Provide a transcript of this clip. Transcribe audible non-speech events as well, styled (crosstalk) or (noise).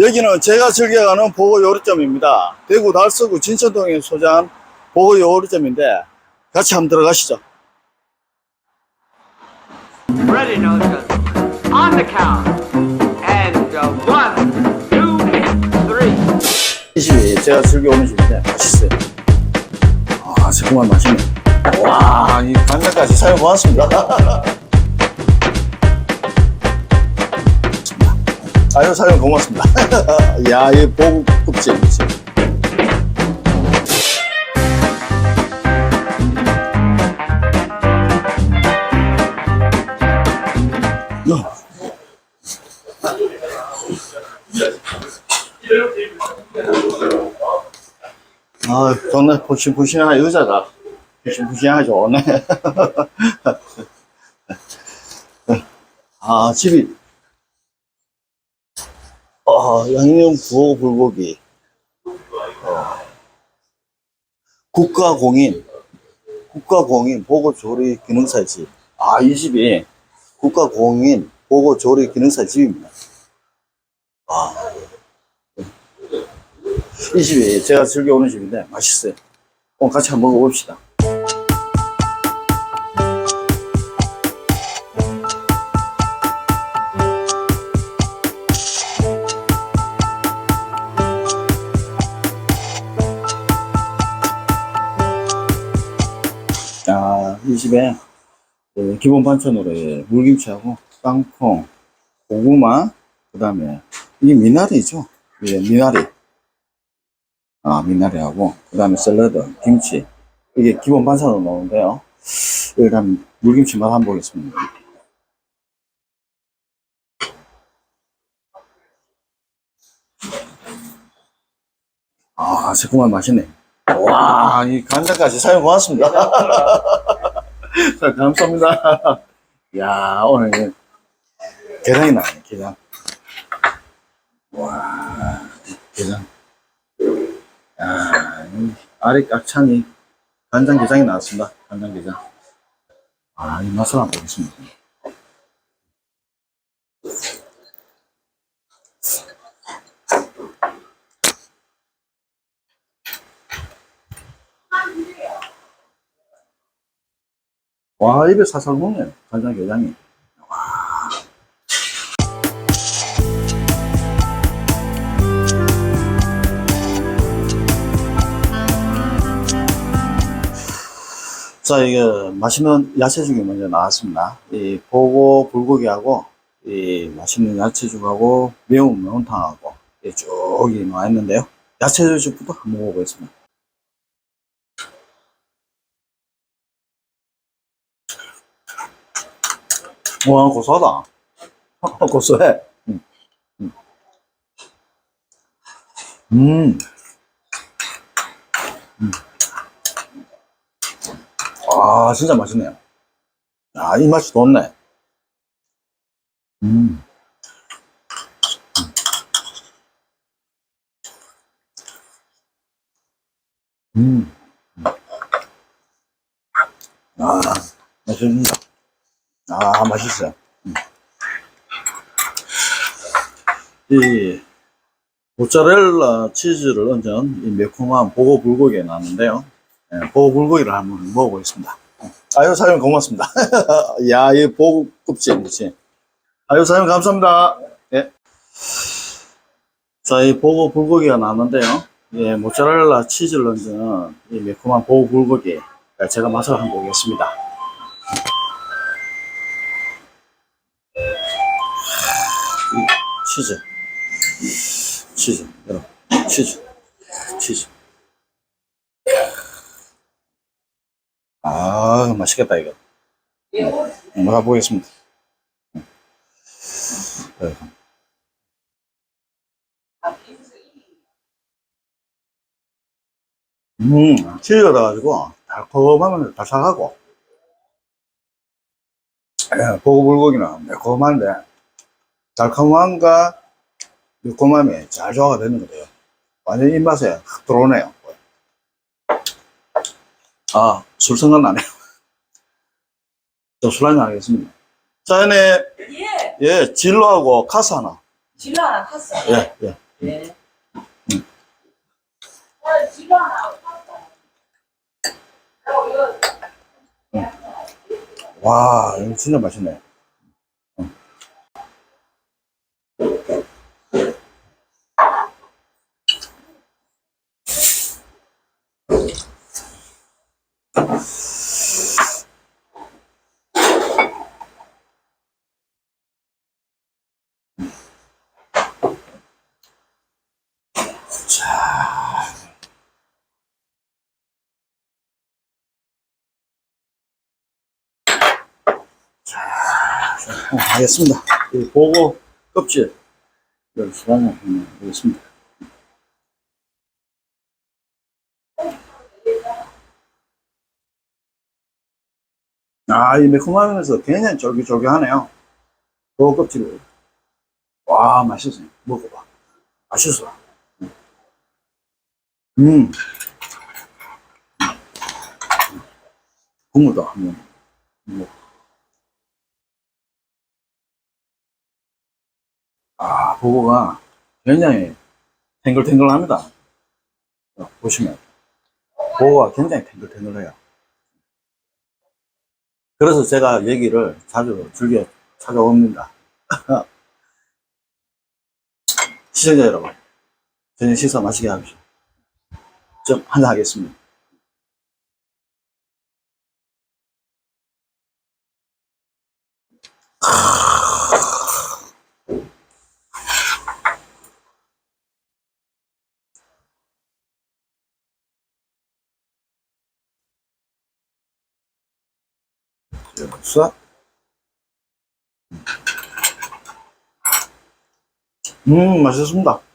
여기는 제가 즐겨가는 보고 요리점입니다. 대구 달서구 진천동에 소재한 보고 요리점인데 같이 한번 들어가시죠. Ready, no. On the count. And uh, one, two, three. 이 집이 제가 즐겨오는 집인데 맛있어요. 아, 정말 맛있네. 와, 이 간장까지 사용 고맙습니다. (laughs) 아유, 사용 고맙습니다. (laughs) 야, 이 보급급지. 아, 좋네. 푸신푸신한 의자가. 푸신푸신하죠. 네. 아, 집이. 아, 양념 구호 불고기. 어. 국가공인. 국가공인 보고조리 기능사 집. 아, 이 집이 국가공인 보고조리 기능사 집입니다. 아. 이 집이 제가 즐겨오는 집인데 맛있어요. 오늘 같이 한번 먹어봅시다. 아, 이 집에 그 기본 반찬으로 예, 물김치하고 땅콩, 고구마, 그 다음에 이게 미나리죠? 예, 미나리. 아, 미나리하고, 그 다음에 샐러드, 김치. 이게 기본 반찬으로 나오는데요. 일단 물김치 맛 한번 보겠습니다. 아, 새콤한 맛이네. 와, 이 간장까지 사용 고맙습니다. (laughs) 자, 감사합니다. 야, 오늘 게장이 나네, 게장. 와, 게장. 야, 이 아래 깍창이 간장 게장이 나왔습니다. 간장 게장. 아, 이 맛을 한번 보겠습니다. 와, 입에 사살 먹네. 간장 게장이. 자, 이게 맛있는 야채죽이 먼저 나왔습니다. 이 보고 불고기하고 이 맛있는 야채죽하고 매운 매운탕하고 이 쭉이 나와 있는데요. 야채죽부터 한번 먹어보겠습니다. 와, 고소하다. 고소해. 음. 음. 음. 아, 진짜 맛있네요. 아, 이 맛이 좋네. 음. 음. 아, 맛있습니다. 아, 맛있어요. 음. 이 모짜렐라 치즈를 얹은 이 매콤한 보고 불고기에 나왔는데요. 예, 보고 불고기를 한번 먹어보겠습니다. 아유, 사장님 고맙습니다. (laughs) 야, 이 보급급지, 그치? 아유, 사장님 감사합니다. 예. 자, 이 보고 불고기가 나왔는데요. 예, 모짜렐라 치즈를 얹은 이 매콤한 보고 불고기. 예, 제가 맛을 한번 보겠습니다. 치즈. 치즈, 여러분. 치즈. 치즈. 아, 맛있겠다, 이거. 음, 먹어보겠습니다. 음. 네. 음, 치즈가 나가지고 달콤하면 바삭하고, 예, 보고 불고기는 매콤한데, 달콤함과 매콤함이 잘 조화가 되는 거예요. 완전 입맛에 확 들어오네요. 아, 술 생각나네요. (laughs) 저 술 한잔 하겠습니다. 자, 얘네, 예, 예, 진로하고 카스 하나. 진로 하나 탔어. 예, 예. 네. 와, 이거 진짜 맛있네. 알겠습니다. 이 보고 껍질 한번 보겠습니다. 아, 이 매콤하면서 굉장히 쫄깃쫄깃하네요. 보고 껍질을. 와, 맛있어요. 먹어봐. 맛있어. 음. 국물도 한번 먹 아, 보고가 굉장히 탱글탱글합니다. 어, 보시면. 보고가 굉장히 탱글탱글해요. 그래서 제가 여기를 자주 즐겨 찾아옵니다. (laughs) 시청자 여러분, 저녁 식사 맛있게 하십시오. 좀 한잔 하겠습니다. 수아. 음, 맛있습니다.